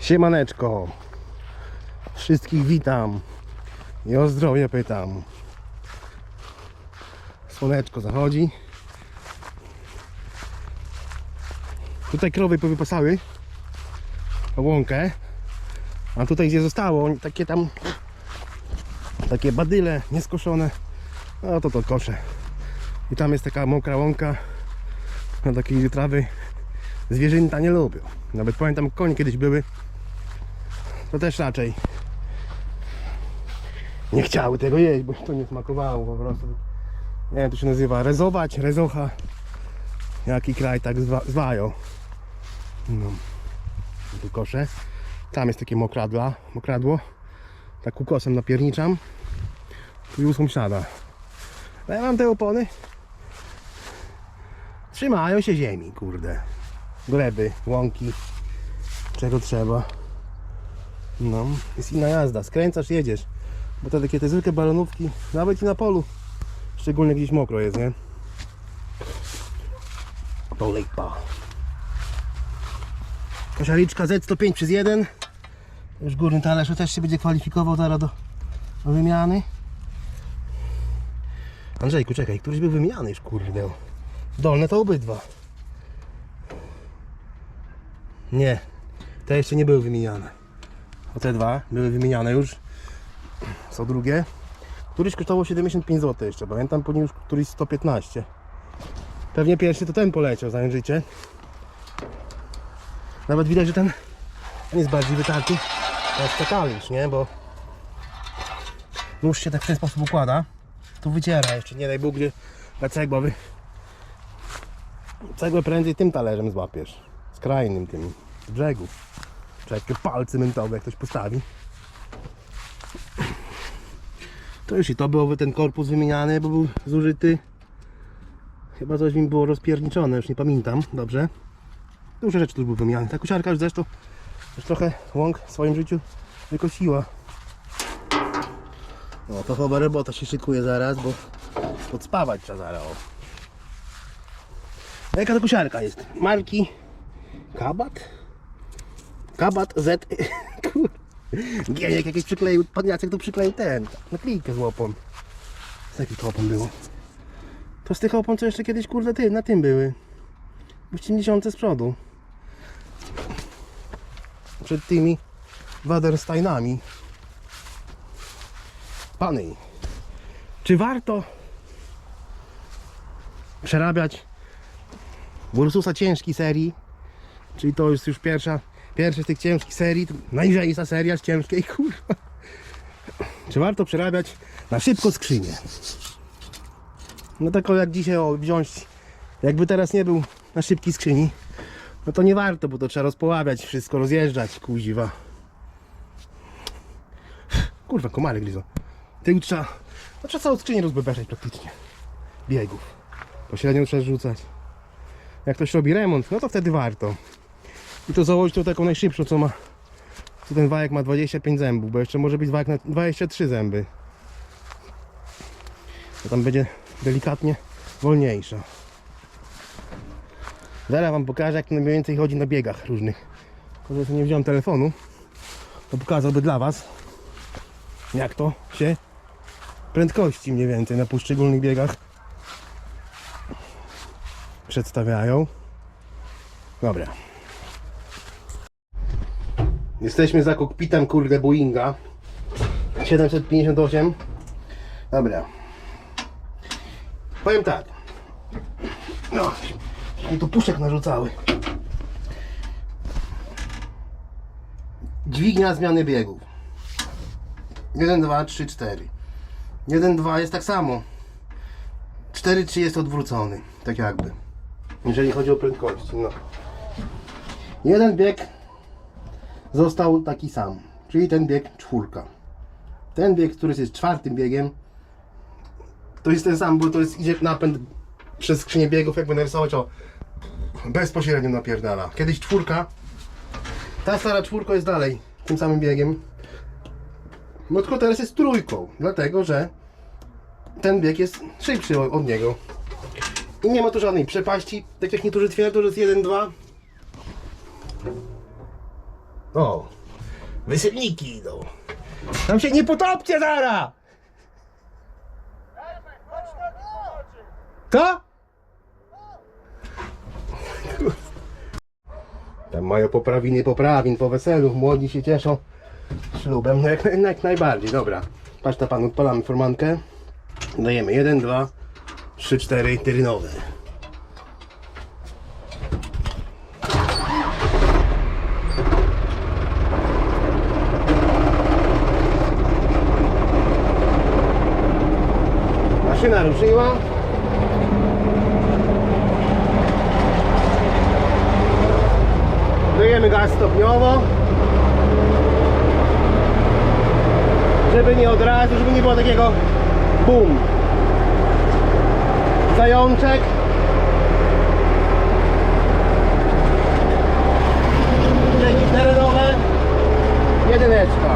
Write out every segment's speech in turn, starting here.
Siemaneczko. Wszystkich witam. I o zdrowie pytam. Słoneczko zachodzi. Tutaj krowy powypasały. Łąkę. A tutaj gdzie zostało, takie tam takie badyle nieskoszone. No to to kosze. I tam jest taka mokra łąka. Na takiej trawy zwierzęta nie lubią. Nawet pamiętam konie kiedyś były. To też raczej nie chciały tego jeść, bo to nie smakowało po prostu. Nie wiem, to się nazywa rezować, rezocha. Jaki kraj tak zwa, zwają. No. Tu kosze. Tam jest takie mokradła, mokradło. Tak ukosem napierniczam. Tu już sąsiada. A ja mam te opony. Trzymają się ziemi, kurde. Gleby, łąki. Czego trzeba. No, jest inna jazda. Skręcasz, jedziesz. Bo te takie te zwykłe balonówki, nawet i na polu. Szczególnie gdzieś mokro jest, nie? To lipa. Kosiariczka Z105 przez 1. Już górny talerz też się będzie kwalifikował zaraz do, do wymiany. Andrzejku, czekaj, któryś był wymieniany już, kurde. Dolne to obydwa. Nie, te jeszcze nie były wymieniane. O te dwa były wymieniane już. Co drugie? Któryś kosztowało 75 zł jeszcze, pamiętam nim już któryś 115. Pewnie pierwszy to ten poleciał, zanim życie. Nawet widać, że ten, jest bardziej wytarty. To jest tekalisz, nie? Bo nóż się tak w ten sposób układa. Tu wyciera jeszcze, nie daj Bóg, gdzie ta cegła wy... Cegłę prędzej tym talerzem złapiesz. Skrajnym tym, z brzegu. Czy jakie palce mentowe jak ktoś postawi. To już i to byłoby ten korpus wymieniany, bo był zużyty. Chyba coś nim było rozpierniczone, już nie pamiętam, dobrze. Duże rzeczy tu były wymieniane. Ta kusiarka już zresztą już trochę łąk w swoim życiu wykosiła. No to chyba robota się szykuje zaraz, bo podspawać trzeba zaraz. Jaka to kusiarka jest? Marki Kabat? Kabat Z. Kur... Gieniek jakiś przykleił, pan Jacek to przykleił ten, naklejkę z łopą. Z jakich opon było? To z tych opon, co jeszcze kiedyś kurde ty, na tym były. W 80 z przodu. Przed tymi Wadersteinami. Pany, czy warto przerabiać Ursusa ciężkiej serii? Czyli to jest już pierwsza, pierwsza z tych ciężkich serii, najlżejsza seria z ciężkiej, kurwa. Czy warto przerabiać na szybko skrzynię? No taką jak dzisiaj o, wziąć, jakby teraz nie był na szybkiej skrzyni, no to nie warto, bo to trzeba rozpoławiać wszystko, rozjeżdżać, kuziwa. Kurwa, komary gryzą. Tył trzeba, no trzeba całą skrzynię rozbebeszać praktycznie. Biegów. Pośrednio trzeba rzucać. Jak ktoś robi remont, no to wtedy warto. I to założyć tą taką najszybszą, co ma. Tu ten wajek ma 25 zębów, bo jeszcze może być wajek na 23 zęby. To tam będzie delikatnie wolniejsza. Zaraz wam pokażę, jak to mniej więcej chodzi na biegach różnych. Tylko, że nie wziąłem telefonu, to pokazałby dla was, jak to się prędkości mniej więcej na poszczególnych biegach przedstawiają. Dobra. Jesteśmy za kokpitem kurde Boeinga 758. Dobra. Powiem tak. No, mi tu puszek narzucały. Dźwignia zmiany biegów. 1, 2, 3, 4. 1, 2 jest tak samo. 4, 3 jest odwrócony. Tak jakby. Jeżeli chodzi o prędkości. No. Jeden bieg został taki sam. Czyli ten bieg czwórka. Ten bieg, który jest czwartym biegiem, to jest ten sam, bo to jest idzie napęd przez skrzynię biegów, jakby narysować o bezpośrednio napierdala. Kiedyś czwórka, ta stara czwórka jest dalej tym samym biegiem. No tylko teraz jest trójką, dlatego że ten bieg jest szybszy od, niego. I nie ma tu żadnej przepaści, tak jak niektórzy twierdzą, że jest 1, 2. O, wysypniki idą. Tam się nie potopcie zara! To? Tam mają poprawiny poprawin po weselu, młodzi się cieszą ślubem, no jak, jak najbardziej, dobra. Patrz na pan, odpalamy formankę. Dajemy 1, 2, 3, 4 terenowe. Ruszyła. Dajemy gaz stopniowo. Żeby nie od razu, żeby nie było takiego bum. Zajączek. Leki terenowe. Jedyneczka.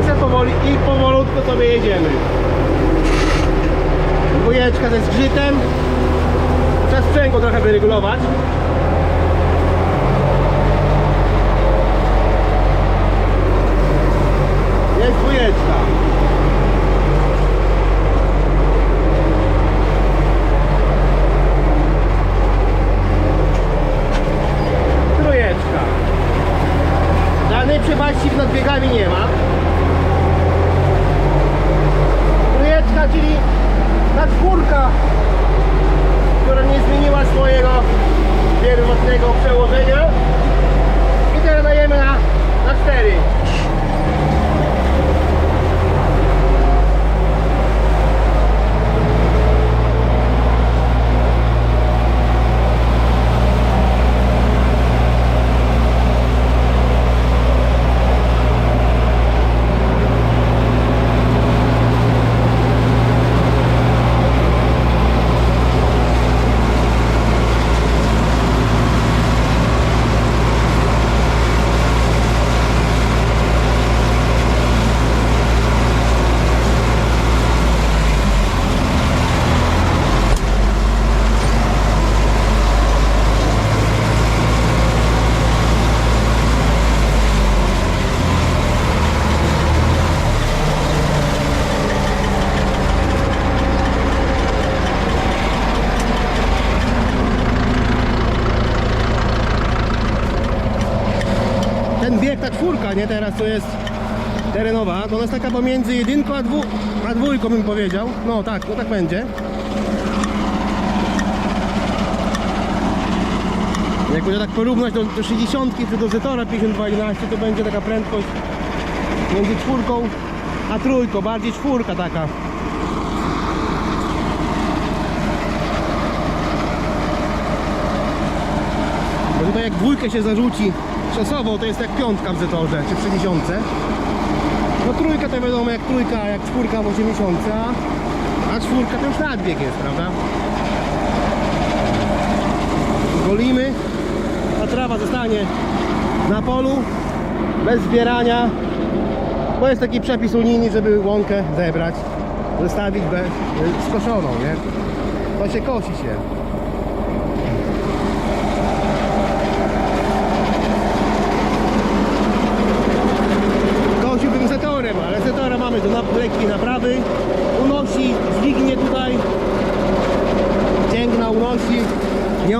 I sobie powoli i powolutku sobie jedziemy. Dwójeczka ze zgrzytem. Trzeba sprzęgło trochę wyregulować. Jest dwójeczka. Trójeczka. Żadnej przepaści nad biegami nie ma. Trójeczka, czyli ta czwórka, która nie zmieniła swojego pierwotnego przełożenia. I teraz dajemy na, na cztery. ten bieg, ta czwórka, nie teraz to jest terenowa, to ona jest taka pomiędzy jedynką a, dwu, a dwójką bym powiedział. No tak, no tak będzie. Jak będzie tak porównać do, do 60 czy do Zetora 5211 to będzie taka prędkość między czwórką a trójką, bardziej czwórka taka. Bo tutaj jak dwójkę się zarzuci czasową, to jest jak piątka w Zetorze, czy przy dziesiątce. No trójka to wiadomo jak trójka, jak czwórka w 80, a, a czwórka to już nadbieg jest, prawda? Golimy, a trawa zostanie na polu, bez zbierania, bo jest taki przepis unijny, żeby łąkę zebrać, zostawić bez, skoszoną, nie? To się kosi się.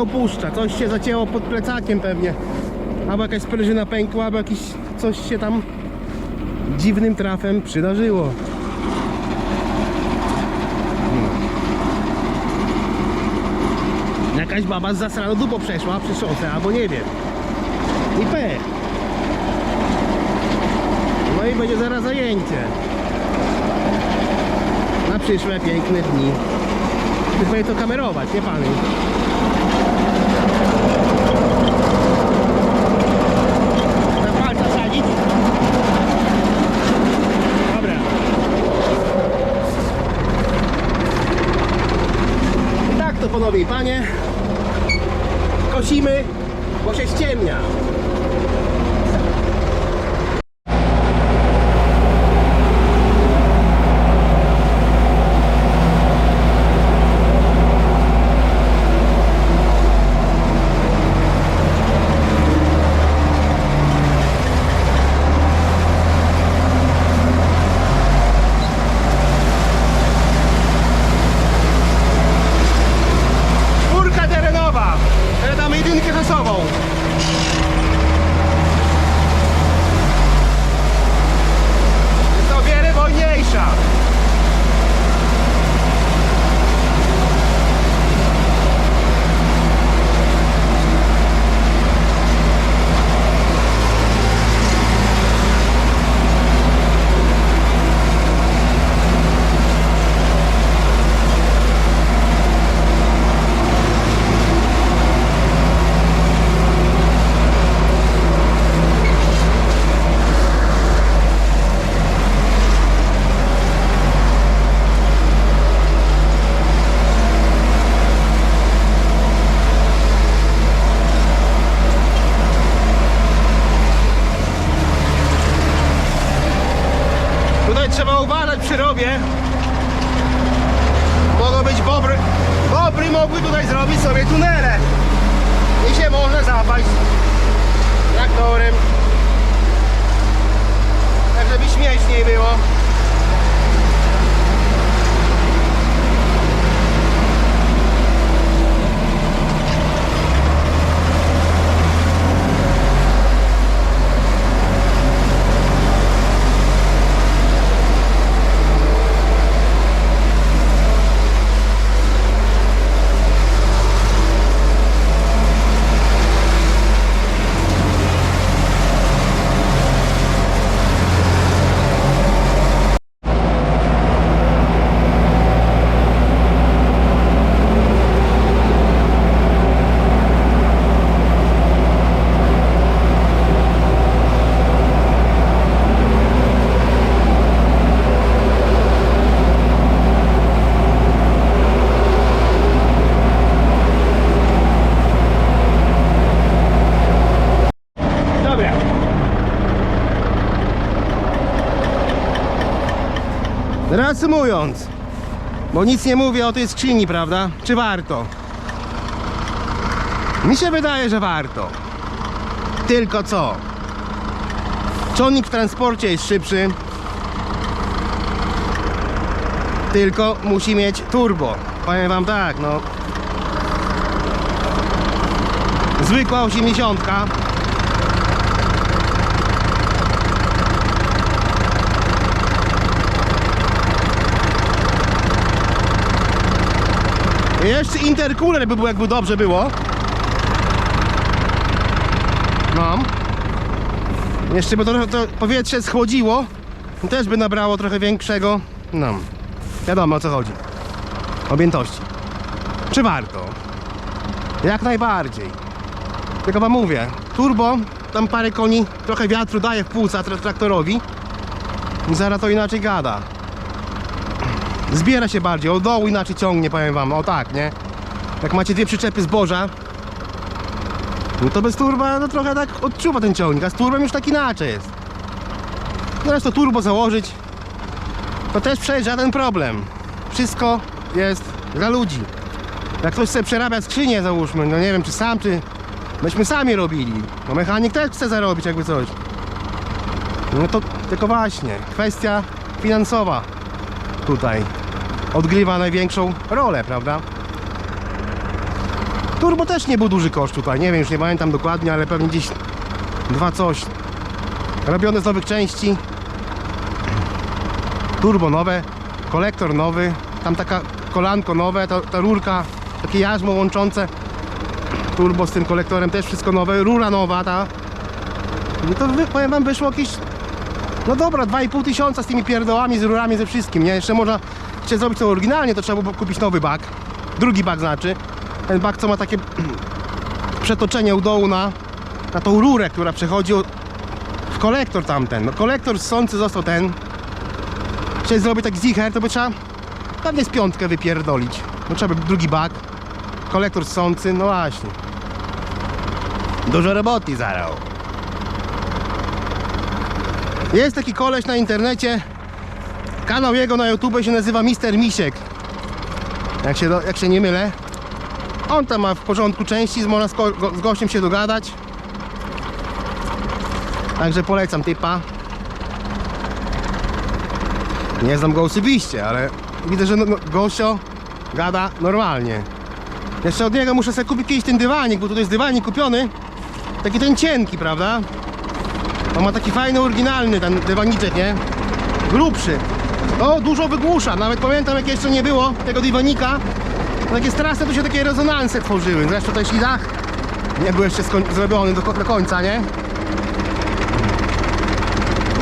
Opuszcza. Coś się zacięło pod plecakiem pewnie. Albo jakaś sprężyna pękła, albo jakiś coś się tam dziwnym trafem przydarzyło. Hmm. Jakaś baba z zasraną dupą przeszła przez szosę, albo nie wiem. I pech. No i będzie zaraz zajęcie. Na przyszłe piękne dni. Ty to kamerować, nie pany. Na palca sadzić. Dobra. I tak to panowie i panie. Kosimy, bo się ściemnia. uważać przy robie. Mogą być bobry. Bobry mogły tutaj zrobić sobie tunele. I się może zapaść traktorem. Tak żeby śmieszniej było. Reasumując, bo nic nie mówię o tej skrzyni, prawda? Czy warto? Mi się wydaje, że warto. Tylko co? Ciągnik w transporcie jest szybszy. Tylko musi mieć turbo. Powiem wam tak, no. Zwykła 80 Jeszcze intercooler by był jakby dobrze było. No. Jeszcze by to, to powietrze schłodziło. Też by nabrało trochę większego. No. Wiadomo o co chodzi. Objętości. Czy warto? Jak najbardziej. Tylko wam mówię. Turbo, tam parę koni, trochę wiatru daje w płuca tra- traktorowi. I zaraz to inaczej gada. Zbiera się bardziej, od dołu inaczej ciągnie, powiem wam, o tak, nie? Jak macie dwie przyczepy zboża, no to bez turba no trochę tak odczuwa ten ciągnik, a z turbem już tak inaczej jest. To turbo założyć, to też przejść żaden problem. Wszystko jest dla ludzi. Jak ktoś chce przerabiać skrzynię, załóżmy, no nie wiem czy sam, czy myśmy sami robili. No mechanik też chce zarobić jakby coś. No to tylko właśnie, kwestia finansowa tutaj odgrywa największą rolę, prawda? Turbo też nie był duży koszt tutaj, nie wiem, już nie pamiętam dokładnie, ale pewnie gdzieś dwa coś. Robione z nowych części. Turbo nowe, kolektor nowy, tam taka kolanko nowe, ta, ta rurka, takie jarzmo łączące. Turbo z tym kolektorem też wszystko nowe, rura nowa ta. No to powiem wam wyszło jakieś no dobra, 2,5 tysiąca z tymi pierdołami, z rurami, ze wszystkim, nie? Jeszcze można chcieć zrobić to oryginalnie, to trzeba było kupić nowy bak. Drugi bak znaczy. Ten bak, co ma takie przetoczenie u dołu na, na tą rurę, która przechodzi w kolektor tamten. No kolektor ssący został ten. Chcieć zrobić taki zicher, to by trzeba pewnie z piątkę wypierdolić. No trzeba by drugi bak. Kolektor ssący, no właśnie. Dużo roboty zaraz. Jest taki koleś na internecie. Kanał jego na YouTube się nazywa Mister Misiek. Jak się, jak się nie mylę. On tam ma w porządku części, można z, go, z gościem się dogadać. Także polecam typa. Nie znam go osobiście, ale widzę, że no, no, gościo gada normalnie. Jeszcze od niego muszę sobie kupić kiedyś ten dywanik, bo tutaj jest dywanik kupiony. Taki ten cienki, prawda? On ma taki fajny, oryginalny ten dywaniczek, nie? Grubszy. O, dużo wygłusza. Nawet pamiętam, jak jeszcze nie było tego dywanika. Takie straszne tu się takie rezonanse tworzyły. Zresztą też i dach nie był jeszcze zrobiony do, ko- do końca, nie?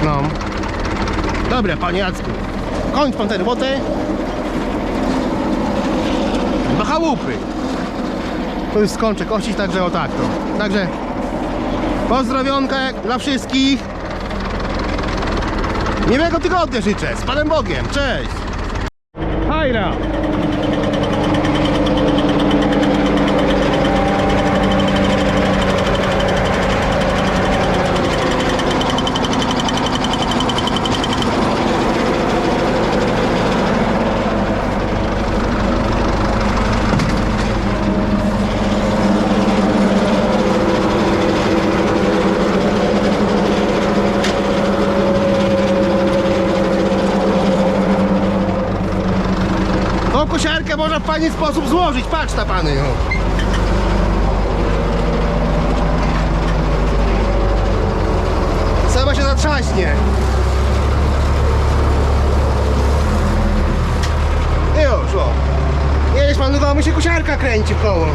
No. Dobra, panie Jacku. Kończ pan tę robotę. Do chałupy. To już skończę kościć, także o tak to. Także Pozdrowionka dla wszystkich. Miłego tygodnia życzę. Z Panem Bogiem. Cześć. Hajra. Kosiarkę można w fajny sposób złożyć. Patrz na pany ją. Sama się zatrzaśnie. I już, o. Jedziesz pan, no mi się kosiarka kręci w koło.